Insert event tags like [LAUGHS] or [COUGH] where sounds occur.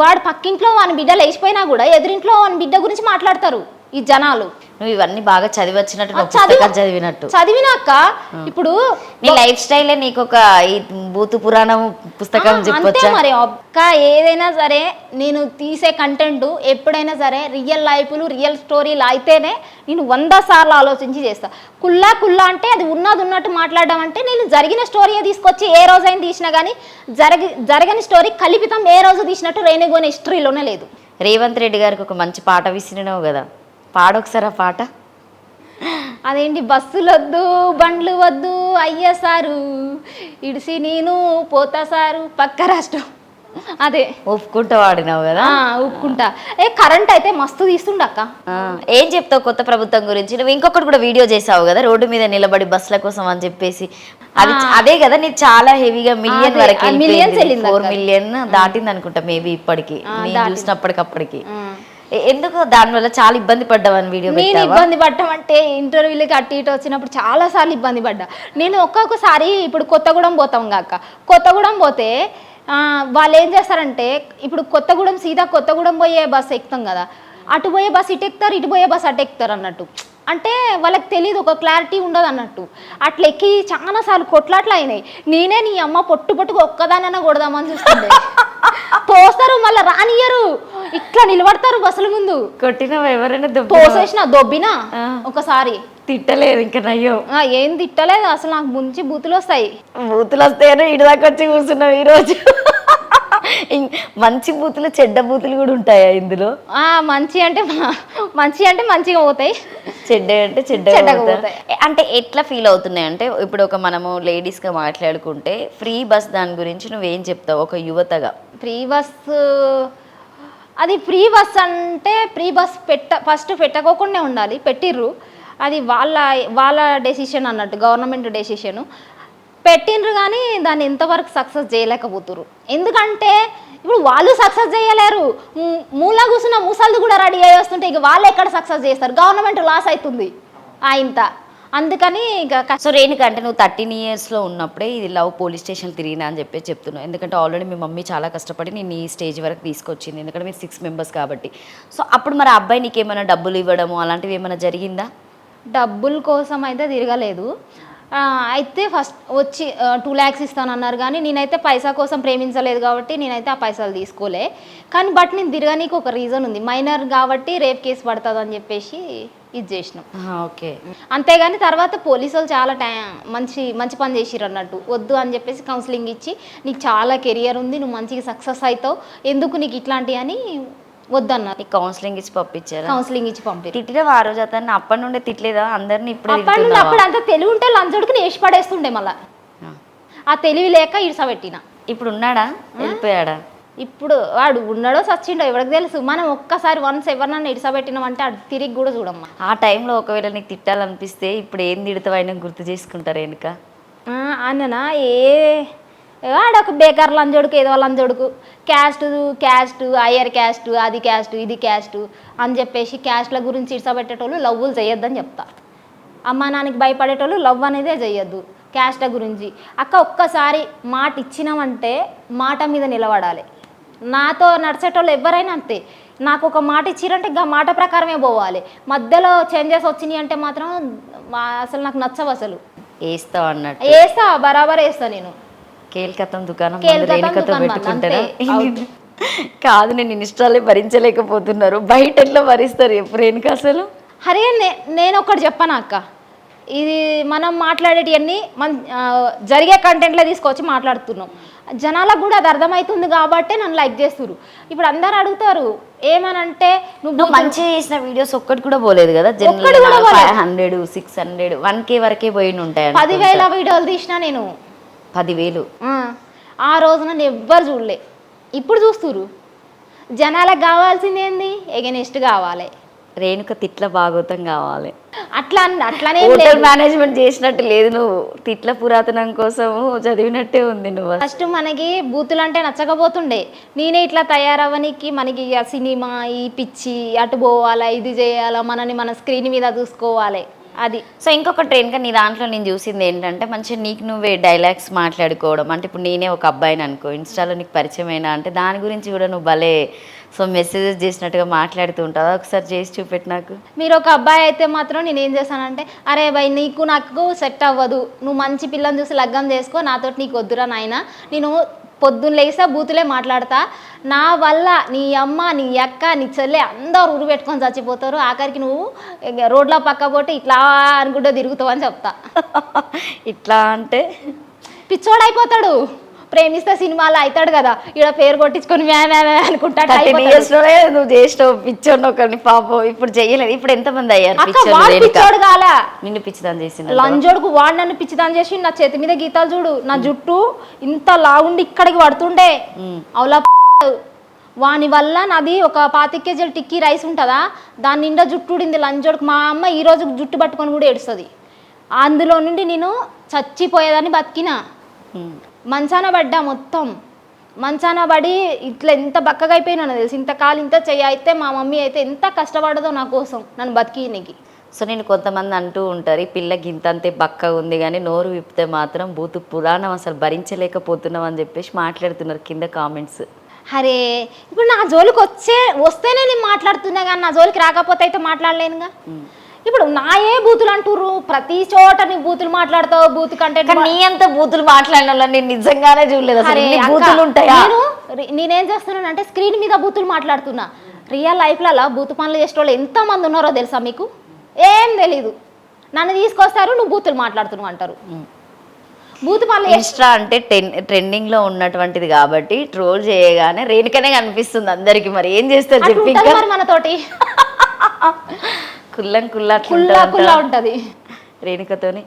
వాడు పక్కింట్లో వాని బిడ్డ లేచిపోయినా కూడా ఎదురింట్లో వాని బిడ్డ గురించి మాట్లాడతారు. ఈ జనాలు. నువ్వు ఇవన్నీ బాగా చదివచ్చినట్టు చదివినట్టు. చదివినాక ఇప్పుడు నీ లైఫ్ స్టైలే నీకు ఒక ఈ భూతు పురాణం పుస్తకం చెప్పొచ్చా? మరి. ఒక్క ఏదైనా సరే నేను తీసే కంటెంట్ ఎప్పుడైనా సరే రియల్ లైఫ్లు రియల్ స్టోరీలు అయితేనే నేను వంద సార్లు ఆలోచించి చేస్తా. కుల్లా కుల్లా అంటే అది ఉన్నది ఉన్నట్టు మాట్లాడడం అంటే నేను జరిగిన స్టోరీ తీసుకొచ్చి ఏ రోజైనా తీసినా కానీ జరగి జరగని స్టోరీ కల్పితం ఏ రోజు తీసినట్టు రేణుగోని హిస్టరీలోనే లేదు. రేవంత్ రెడ్డి గారికి ఒక మంచి పాట విసిరినావు కదా? పాడొకసారి ఆ పాట. అదేంటి బస్సులు వద్దు బండ్లు వద్దు అయ్య సారు ఇడిసి నేను పోతా సారు పక్క రాష్ట్రం. అదే. ఒప్పుకుంటూ వాడినావు కదా? ఆ, ఒప్పుకుంటా. ఏ కరెంట్ అయితే మస్తు తీస్తుండక్క ఆ, ఏం చెప్తావు కొత్త ప్రభుత్వం గురించి? నువ్వు ఇంకొకటి కూడా వీడియో చేసావు కదా రోడ్డు మీద నిలబడి బస్సుల కోసం అని చెప్పేసి. అది అదే కదా నీకు చాలా హెవీగా మిలియన్ అదే, వరకు millions వెళ్ళింది ఫోర్ అక్క. మిలియన్ దాటింది అనుకుంటా మేబీ ఇప్పటికి. నేను. చూసినప్పటికప్పటికి. ఎందుకు దానివల్ల చాలా ఇబ్బంది పడ్డావని వీడియో నేను ఇబ్బంది పడ్డామంటే ఇంటర్వ్యూలకి అటు ఇటు వచ్చినప్పుడు చాలా సార్లు ఇబ్బంది పడ్డా. నేను ఒక్కొక్కసారి ఇప్పుడు కొత్తగూడెం పోతాం కాక కొత్తగూడెం పోతే వాళ్ళు ఏం చేస్తారంటే ఇప్పుడు కొత్తగూడెం సీదా కొత్తగూడెం పోయే బస్సు ఎక్కుతాం కదా. అటు పోయే బస్సు ఇటు ఎక్కుతారు ఇటు పోయే బస్సు అటు ఎక్కుతారు అన్నట్టు. అంటే వాళ్ళకి తెలియదు ఒక క్లారిటీ ఉండదు అన్నట్టు. అట్లా ఎక్కి చాలా సార్లు కొట్లాట్లు అయినాయి. నేనే నీ అమ్మ పొట్టు పొట్టుకు ఒక్కదానైనా కొడదామని చూస్తుండే. తోస్తారు మళ్ళీ రానియరు ఇట్లా నిలబడతారు బస్సుల ముందు. కొట్టినవా ఎవరైనా తోసేసిన దొబ్బినా? ఆ. ఒకసారి. తిట్టలేదు ఇంకా నయ్యో. ఆ, ఏం తిట్టలేదు అసలు నాకు ముంచి బూతులు వస్తాయి. బూతులు వస్తాయని ఇటు దాకా వచ్చి కూర్చున్నావు ఈరోజు. మంచి బూతులు చెడ్డ బూతులు కూడా ఉంటాయా ఇందులో? మంచి అంటే మంచి అంటే మంచిగా పోతాయి. చెడ్డ అంటే చెడ్డ. అంటే ఎట్లా ఫీల్ అవుతున్నాయి? అంటే ఇప్పుడు ఒక మనము ladies గా మాట్లాడుకుంటే ఫ్రీ బస్ దాని గురించి నువ్వేం చెప్తావు ఒక యువతగా? ఫ్రీ బస్ అది ఫ్రీ బస్ అంటే ఫ్రీ బస్ పెట్ట ఫస్ట్ పెట్టకోకుండా ఉండాలి పెట్టిర్రు. అది వాళ్ళ వాళ్ళ డెసిషన్ అన్నట్టు గవర్నమెంట్ డెసిషను పెట్టిండ్రు కానీ దాన్ని ఎంతవరకు సక్సెస్ చేయలేకపోతుర్రు. ఎందుకంటే ఇప్పుడు వాళ్ళు సక్సెస్ చేయలేరు. మూల కూర్చున్న మూసాలు కూడా రెడీ అయ్యి వస్తుంటే ఇక వాళ్ళు ఎక్కడ సక్సెస్ చేస్తారు? గవర్నమెంట్ లాస్ అవుతుంది ఆ ఇంత. అందుకని ఇక సో రేణుక అంటే నువ్వు థర్టీన్ ఇయర్స్లో ఉన్నప్పుడే ఇది లవ్ పోలీస్ స్టేషన్ తిరిగినా అని చెప్పి చెప్తున్నావు. ఎందుకంటే ఆల్రెడీ మీ మమ్మీ చాలా కష్టపడి నేను ఈ స్టేజ్ వరకు తీసుకొచ్చింది. ఎందుకంటే మీరు సిక్స్ మెంబర్స్ కాబట్టి. సో అప్పుడు మరి అబ్బాయి నీకు ఏమైనా డబ్బులు ఇవ్వడము అలాంటివి ఏమైనా జరిగిందా? డబ్బుల కోసం అయితే తిరగలేదు. అయితే ఫస్ట్ వచ్చి టూ ల్యాక్స్ ఇస్తానన్నారు కానీ నేనైతే పైసా కోసం ప్రేమించలేదు కాబట్టి నేనైతే ఆ పైసలు తీసుకోలే. కానీ బట్ నేను తిరగనీకి ఒక రీజన్ ఉంది. మైనర్ కాబట్టి రేప్ కేసు పడుతుంది అని చెప్పేసి ఇది చేసినాం. ఓకే. అంతేగాని తర్వాత పోలీసు వాళ్ళు చాలా టైం మంచి మంచి పని చేసిర్రు అన్నట్టు. వద్దు అని చెప్పేసి కౌన్సిలింగ్ ఇచ్చి నీకు చాలా కెరియర్ ఉంది నువ్వు మంచిగా సక్సెస్ అవుతావు ఎందుకు నీకు ఇట్లాంటివి అని వద్దన్నారు. కౌన్సిలింగ్ ఇచ్చి పంపించారా? కౌన్సిలింగ్ ఇచ్చి పంపారు. తిట్టిన ఆ రోజు అతన్ని అప్పటి నుండే తిట్టలేదా? అందరిని ఇప్పుడే అప్పటి నుండి? అప్పుడు అంత తెలివి ఉంటే లంచోడికి వేసి పడేస్తుండే మళ్ళా. ఆ. తెలివి లేక ఇడిసబెట్టిన ఇప్పుడు ఉన్నాడా? వెళ్ళిపోయాడా? ఇప్పుడు వాడు ఉన్నాడో సచ్చిండో ఎవరికి తెలుసు. మనం ఒక్కసారి వన్స్ ఎవరినన్నా ఇడిసబెట్టినామంటే అటు తిరిగి కూడా చూడమ్మా. ఆ టైంలో ఒకవేళ నీకు తిట్టాలనిపిస్తే ఇప్పుడు ఏం తిడతావైనా గుర్తు చేసుకుంటారు వెనుక? ఆ, అన్ననా? ఏ ఆడొక బేకార్ లంజోడుకు ఏదో లంజోడుకు. క్యాస్ట్ క్యాస్ట్ హయ్యర్ క్యాస్ట్ అది క్యాస్ట్ ఇది క్యాస్ట్ అని చెప్పేసి క్యాస్ట్ల గురించి ఇడిసబెట్టేటోళ్ళు లవ్వులు చేయొద్దని చెప్తా. అమ్మా నాన్నకి భయపడేటోళ్ళు లవ్ అనేదే చేయొద్దు క్యాస్ట్ల గురించి. అక్క ఒక్కసారి మాట ఇచ్చినామంటే మాట మీద నిలబడాలి. నాతో నడిచేటోళ్ళు ఎవరైనా అంతే. నాకు ఒక మాట ఇచ్చిరంటే ఇంకా మాట ప్రకారమే పోవాలి. మధ్యలో చేంజెస్ వచ్చినాయి అంటే మాత్రం అసలు నాకు నచ్చవు అసలు. వేస్తావు అన్నట్టు. వేస్తా బరాబర్ వేస్తా నేను. కేల్కతం దుకాణం రేణుకతో పెట్టుకుంటారా. [LAUGHS] కాదు నేను ఇన్స్టాలే భరించలేకపోతున్నారు. బయట ఎట్లా భరిస్తారు రేణుక అసలు? హరే నేను ఒకటి చెప్పాను అక్క? ఇది మనం మాట్లాడేటివన్నీ మన జరిగే కంటెంట్లో తీసుకొచ్చి మాట్లాడుతున్నాం. జనాలకు కూడా అది అర్థమవుతుంది కాబట్టి నన్ను లైక్ చేస్తున్నారు ఇప్పుడు అందరు అడుగుతారు ఏమనంటే నువ్వు నువ్వు మంచిగా చేసిన వీడియోస్ ఒక్కటి కూడా పోలేదు కదా? General hundred six hundred one K వరకే పోయి ఉంటాయి. పదివేల వీడియోలు తీసినా నేను పదివేలు. ఆ, ఆ రోజు నన్ను ఎవ్వరు చూడలే. ఇప్పుడు చూస్తురు జనాలకు కావాల్సింది ఏంది? ఎగనెస్ట్ కావాలి. రేణుక తిట్ల భాగవతం కావాలి. అట్లా అట్లానే హోటల్ మేనేజ్మెంట్ చేసినట్టు లేదు నువ్వు. తిట్ల పురాతనం కోసము చదివినట్టే ఉంది నువ్వు ఫస్ట్ మనకి బూతులు అంటే నచ్చకపోతుండే. నేనే ఇట్లా తయారవ్వనికి మనకి సినిమా ఈ పిచ్చి అటు పోవాలా ఇది చేయాలా మనని మన స్క్రీన్ మీద చూసుకోవాలి. అది. సో ఇంకొక ట్రైన్గా నీ దాంట్లో నేను చూసింది ఏంటంటే మంచిగా నీకు నువ్వే డైలాగ్స్ మాట్లాడుకోవడం. అంటే ఇప్పుడు నేనే ఒక అబ్బాయిని అనుకో ఇన్స్టాలో నీకు పరిచయం అయినా అంటే దాని గురించి కూడా నువ్వు భలే సో మెసేజెస్ చేసినట్టుగా మాట్లాడుతూ ఉంటావు. ఒకసారి చేసి చూపెట్టి నాకు. మీరు ఒక అబ్బాయి అయితే మాత్రం నేను ఏం చేశానంటే అరే భయ్ నీకు నాకు సెట్ అవ్వదు. నువ్వు మంచి పిల్లని చూసి లగ్గం చేసుకో నాతోటి నీకు వద్దురా నాయన. నేను పొద్దున్న లేసా బూతులే మాట్లాడతా. నా వల్ల నీ అమ్మ నీ అక్క నీ చెల్లె అందరూ ఉరు పెట్టుకొని చచ్చిపోతారు. ఆఖరికి నువ్వు ఇక రోడ్ల పక్క పోతే ఇట్లా అనుకుంటూ తిరుగుతావు అని చెప్తా. [LAUGHS] ఇట్లా అంటే? పిచ్చోడైపోతాడు. ప్రేమిస్తే సినిమాలో అవుతాడు కదా. ఇక్కడ పేరు కొట్టించుకొని అనుకుంటా ఇయర్స్లోనే నువ్వు చేసినావు పిచ్చోడిని ఒకరిని పాపం. ఇప్పుడు చేయలేదు. ఇప్పుడు ఎంతమంది అయ్యారు పిచ్చోళ్ళు వాడు దేనిక? పిచ్చోడు కాలా. నిన్ను పిచ్చిదాన్ని చేసిన లంజోడుకు వాడు నన్ను పిచ్చిదాని చేసి నా చేతి మీద గీతాలు చూడు. నా జుట్టు ఇంత లావుండి ఇక్కడికి పడుతుండే. అవులా వాని వల్ల నాది ఒక పాతి కేజీల టిక్కీ రైస్ ఉంటుందా? దాని నిండా జుట్టు ఉడింది లంజోడుకు. మా అమ్మ ఈ రోజు జుట్టు పట్టుకొని కూడా ఏడుస్తుంది. అందులో నుండి నేను చచ్చిపోయేదాన్ని బతికినా. మంచాన పడ్డా మొత్తం. మంచాన పడి ఇట్లా ఎంత బక్కగా అయిపోయినా తెలుసు. ఇంతకాలం ఇంత చెయ్యి అయితే మా మమ్మీ అయితే ఎంత కష్టపడదో నా కోసం నన్ను బతికినికి సో నేను కొంతమంది అంటూ ఉంటారు ఈ పిల్లకి ఇంతంతే బక్కగా ఉంది కానీ నోరు విప్పితే మాత్రం బూతు పురాణం అసలు భరించలేకపోతున్నాం అని చెప్పేసి మాట్లాడుతున్నారు కింద కామెంట్స్. అరే ఇప్పుడు నా జోలికి వచ్చే వస్తేనే నేను మాట్లాడుతున్నా కానీ నా జోలికి రాకపోతే అయితే మాట్లాడలేనుగా. ఇప్పుడు నా ఏ బూతులు అంటుర్రు. ప్రతి చోట నీ బూతులు మాట్లాడతావు. బూతు కంటే నీ అంత బూతులు మాట్లాడిన నేను నిజంగానే చూడలేదు బూతులు ఉంటాయా? నేను నేనేం చేస్తున్నాను అంటే స్క్రీన్ మీద బూతులు మాట్లాడుతున్నా. రియల్ లైఫ్లలో బూతు పనులు చేసే వాళ్ళు ఎంతమంది ఉన్నారో తెలుసా మీకు? ఏం తెలీదు. నన్ను తీసుకొస్తారు నువ్వు బూతులు మాట్లాడుతున్నావు అంటారు. బూతు పనులు ఇన్స్టా అంటే ట్రెండింగ్లో ఉన్నటువంటిది కాబట్టి ట్రోల్ చేయగానే రేణుకనే కనిపిస్తుంది అందరికి. మరి ఏం చేస్తారు చెప్పి మనతోటి. [LAUGHS] కుల్లం కుల్లా కుల్లా కుల్లా ఉంటది. రేణుకతోని.